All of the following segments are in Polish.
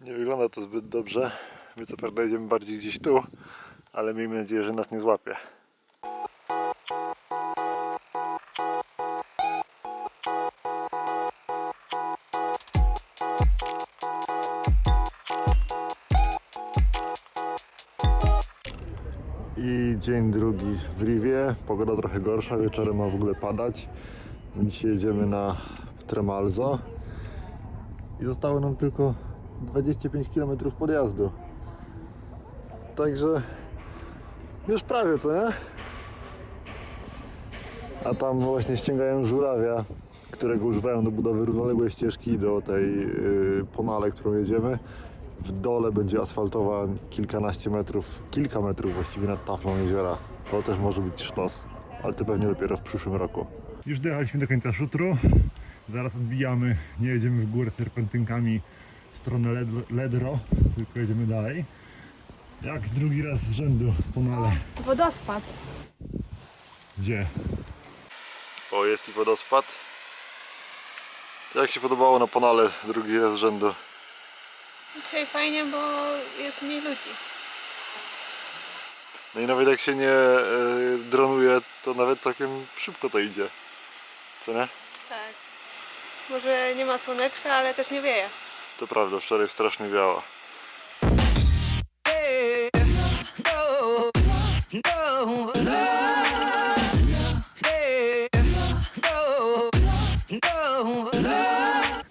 Nie wygląda to zbyt dobrze. My co prawda jedziemy bardziej gdzieś tu, ale miejmy nadzieję, że nas nie złapie. I dzień drugi w Riwie. Pogoda trochę gorsza, wieczorem ma w ogóle padać. Dzisiaj jedziemy na Tremalzo. I zostało nam tylko 25 km podjazdu. Także już prawie, co nie? A tam właśnie ściągają żurawia, którego używają do budowy równoległej ścieżki do tej yy, ponale, którą jedziemy. W dole będzie asfaltowa kilkanaście metrów, kilka metrów właściwie nad taflą jeziora. To też może być sztos, ale to pewnie dopiero w przyszłym roku. Już dojechaliśmy do końca szutru. Zaraz odbijamy, nie jedziemy w górę serpentynkami w stronę Led- Ledro, tylko jedziemy dalej. Jak drugi raz z rzędu ponale. Wodospad. Gdzie? O, jest i wodospad. Jak się podobało na Ponale drugi raz z rzędu? Dzisiaj fajnie, bo jest mniej ludzi. No i nawet jak się nie e, dronuje, to nawet całkiem szybko to idzie. Co nie? Tak. Może nie ma słoneczka, ale też nie wieje. To prawda, wczoraj strasznie wiało.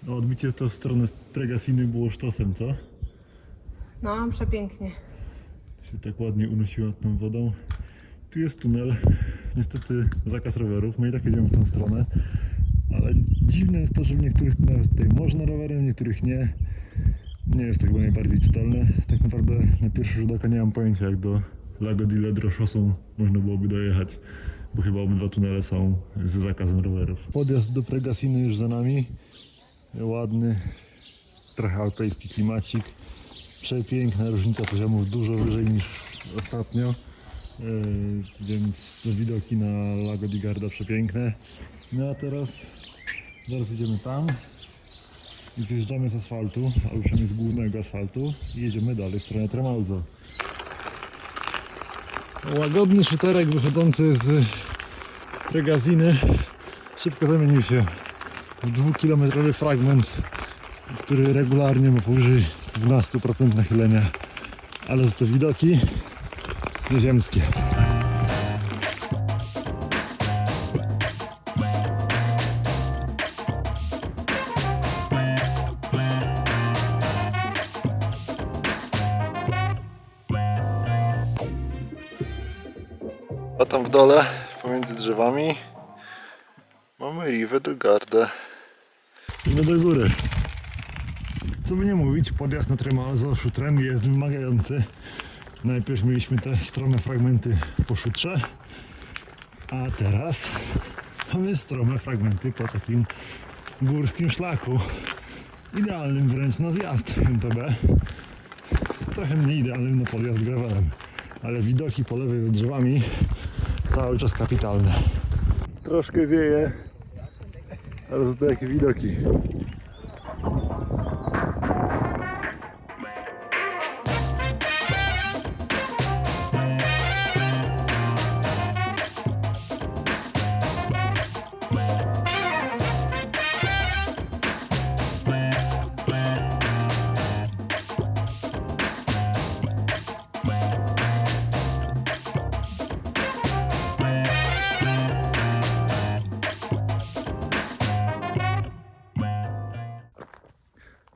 No, odbicie to w stronę Pregasiny było sztosem, co? No, przepięknie. się tak ładnie unosiła tą wodą. Tu jest tunel, niestety zakaz rowerów, my i tak jedziemy w tą stronę, ale dziwne jest to, że w niektórych tunelach tutaj można rowerem, w niektórych nie. Nie jest to chyba najbardziej czytelne. Tak naprawdę na pierwszy rzut oka nie mam pojęcia jak do Lago di Ledro szosą można byłoby dojechać, bo chyba obydwa tunele są z zakazem rowerów. Podjazd do Pregasiny już za nami. Ładny, trochę alpejski klimacik. Przepiękna różnica poziomów, dużo wyżej niż ostatnio. Yy, więc widoki na Lago di Garda przepiękne. No a teraz zaraz idziemy tam i zjeżdżamy z asfaltu, albo przynajmniej z głównego asfaltu i jedziemy dalej w stronę Tremalzo. Łagodny szuterek wychodzący z Regaziny szybko zamienił się w dwukilometrowy fragment który regularnie ma powyżej 12% nachylenia, ale za to widoki nieziemskie. A tam w dole, pomiędzy drzewami, mamy Rive del Garda. Idę do góry. Co by nie mówić, podjazd na Tremalzo szutrem jest wymagający. Najpierw mieliśmy te strome fragmenty po szutrze, a teraz mamy strome fragmenty po takim górskim szlaku. Idealnym wręcz na zjazd MTB. Trochę mniej idealnym na podjazd gravelem, ale widoki po lewej za drzewami cały czas kapitalne. Troszkę wieje, ale to jakie widoki.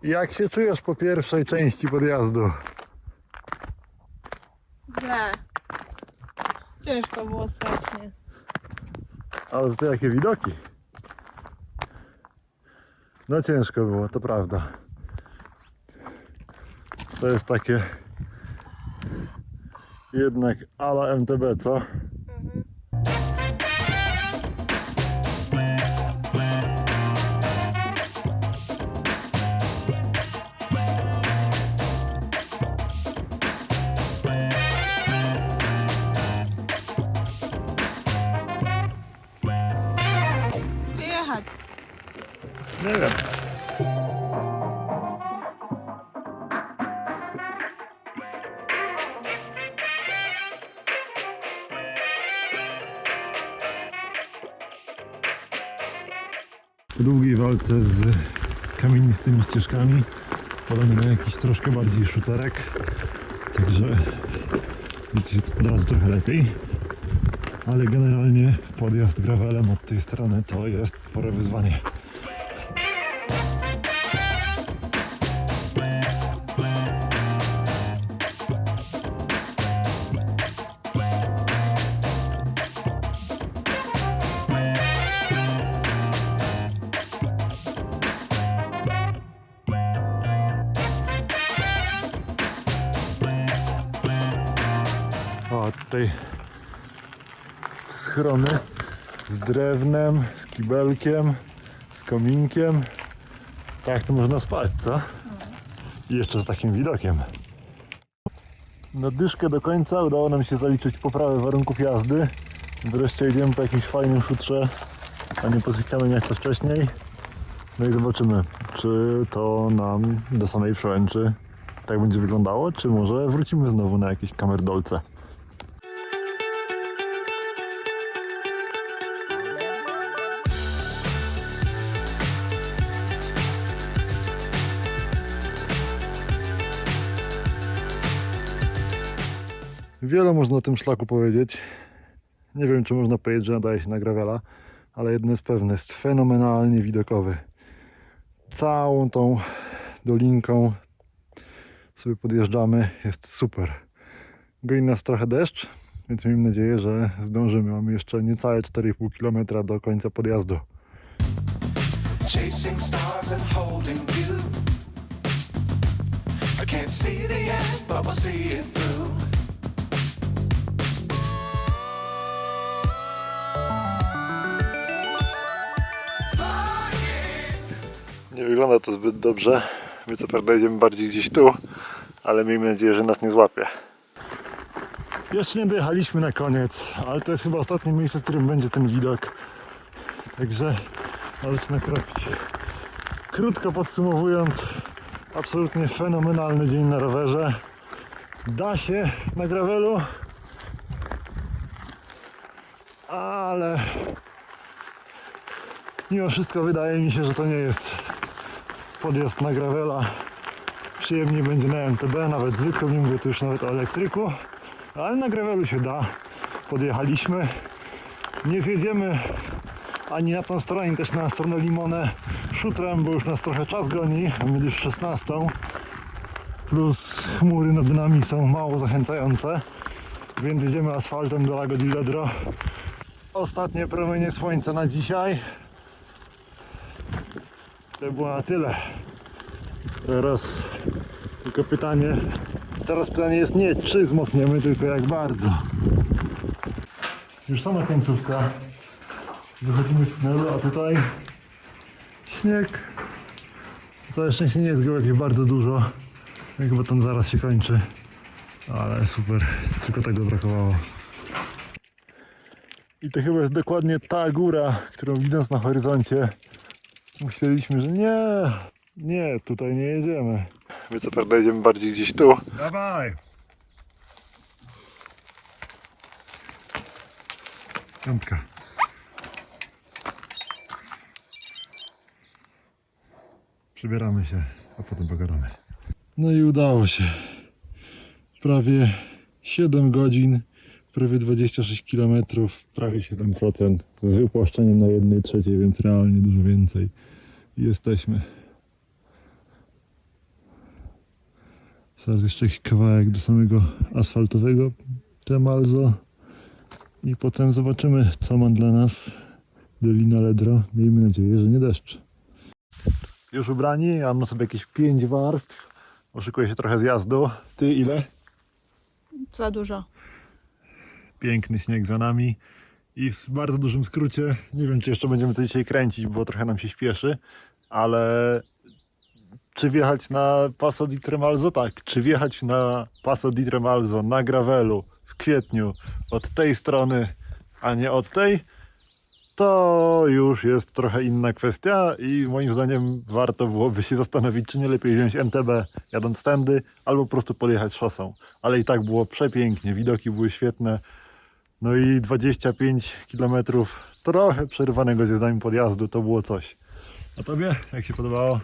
Jak się czujesz po pierwszej części podjazdu? Źle. Ciężko było strasznie. Ale to jakie widoki. No ciężko było, to prawda. To jest takie jednak ala MTB, co? Nie wiem. Po długiej walce z kamienistymi ścieżkami polony na jakiś troszkę bardziej szuterek. Także widzicie od razu trochę lepiej. Ale generalnie podjazd gravelem od tej strony to jest spore wyzwanie. Tutaj schrony z drewnem, z kibelkiem, z kominkiem. Tak to można spać, co? I jeszcze z takim widokiem. Na dyszkę do końca udało nam się zaliczyć poprawę warunków jazdy. Wreszcie jedziemy po jakimś fajnym szutrze, a nie po tych kamieniach co wcześniej. No i zobaczymy, czy to nam do samej przełęczy tak będzie wyglądało, czy może wrócimy znowu na jakieś kamerdolce. Wiele można o tym szlaku powiedzieć. Nie wiem, czy można powiedzieć, że nadaje się na gravela, ale jedno jest pewne, jest fenomenalnie widokowy. Całą tą dolinką sobie podjeżdżamy, jest super. Goi nas trochę deszcz, więc miejmy nadzieję, że zdążymy. Mamy jeszcze niecałe 4,5 km do końca podjazdu. chasing stars and holding you. I can't see the end, but we'll see it through. Nie wygląda to zbyt dobrze. My co prawda jedziemy bardziej gdzieś tu, ale miejmy nadzieję, że nas nie złapie. Jeszcze nie dojechaliśmy na koniec, ale to jest chyba ostatnie miejsce, w którym będzie ten widok. Także ale się nakropić. Krótko podsumowując, absolutnie fenomenalny dzień na rowerze. Da się na gravelu, ale mimo wszystko wydaje mi się, że to nie jest podjazd na gravela. Przyjemnie będzie na MTB, nawet zwykłym, nie mówię tu już nawet o elektryku, ale na gravelu się da. Podjechaliśmy. Nie zjedziemy ani na tą stronę, ani też na stronę Limonę szutrem, bo już nas trochę czas goni. Mamy już 16. Plus chmury nad nami są mało zachęcające. Więc jedziemy asfaltem do Lago di Ledro. Ostatnie promienie słońca na dzisiaj. To było na tyle. Teraz tylko pytanie. Teraz pytanie jest nie czy zmokniemy, tylko jak bardzo. Już sama końcówka. Wychodzimy z tunelu, a tutaj śnieg. Całe szczęście nie jest go jakieś bardzo dużo. Chyba tam zaraz się kończy. Ale super, tylko tego brakowało. I to chyba jest dokładnie ta góra, którą widząc na horyzoncie Myśleliśmy, że nie, nie, tutaj nie jedziemy. My co prawda jedziemy bardziej gdzieś tu. Dawaj! Piątka. Przebieramy się, a potem pogadamy. No i udało się. Prawie 7 godzin, prawie 26 km, prawie 7% z wypłaszczeniem na jednej trzeciej, więc realnie dużo więcej. Jesteśmy. Zaraz jeszcze jakiś kawałek do samego asfaltowego Tremalzo i potem zobaczymy co ma dla nas Dolina Ledro. Miejmy nadzieję, że nie deszcz. Już ubrani, mam na sobie jakieś 5 warstw. Oszykuję się trochę zjazdu. Ty ile? Za dużo. Piękny śnieg za nami. I w bardzo dużym skrócie, nie wiem czy jeszcze będziemy to dzisiaj kręcić, bo trochę nam się śpieszy, ale czy wjechać na Passo di Tremalzo? Tak. Czy wjechać na Passo di Tremalzo na gravelu w kwietniu od tej strony, a nie od tej? To już jest trochę inna kwestia i moim zdaniem warto byłoby się zastanowić, czy nie lepiej wziąć MTB jadąc tędy, albo po prostu podjechać szosą. Ale i tak było przepięknie, widoki były świetne. No i 25 km trochę przerwanego zjazdami podjazdu to było coś. A tobie jak się podobało?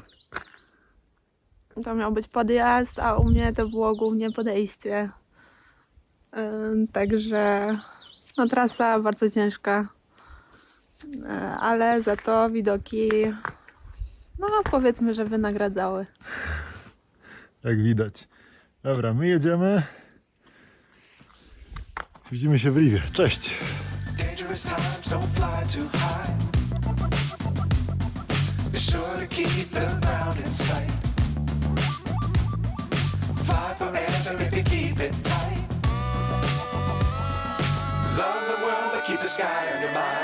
To miał być podjazd, a u mnie to było głównie podejście. Także no, trasa bardzo ciężka, Yy, ale za to widoki, no powiedzmy, że wynagradzały. Jak widać. Dobra, my jedziemy. Widzimy się w Riwie. Cześć! Love the world, but keep the sky on your mind.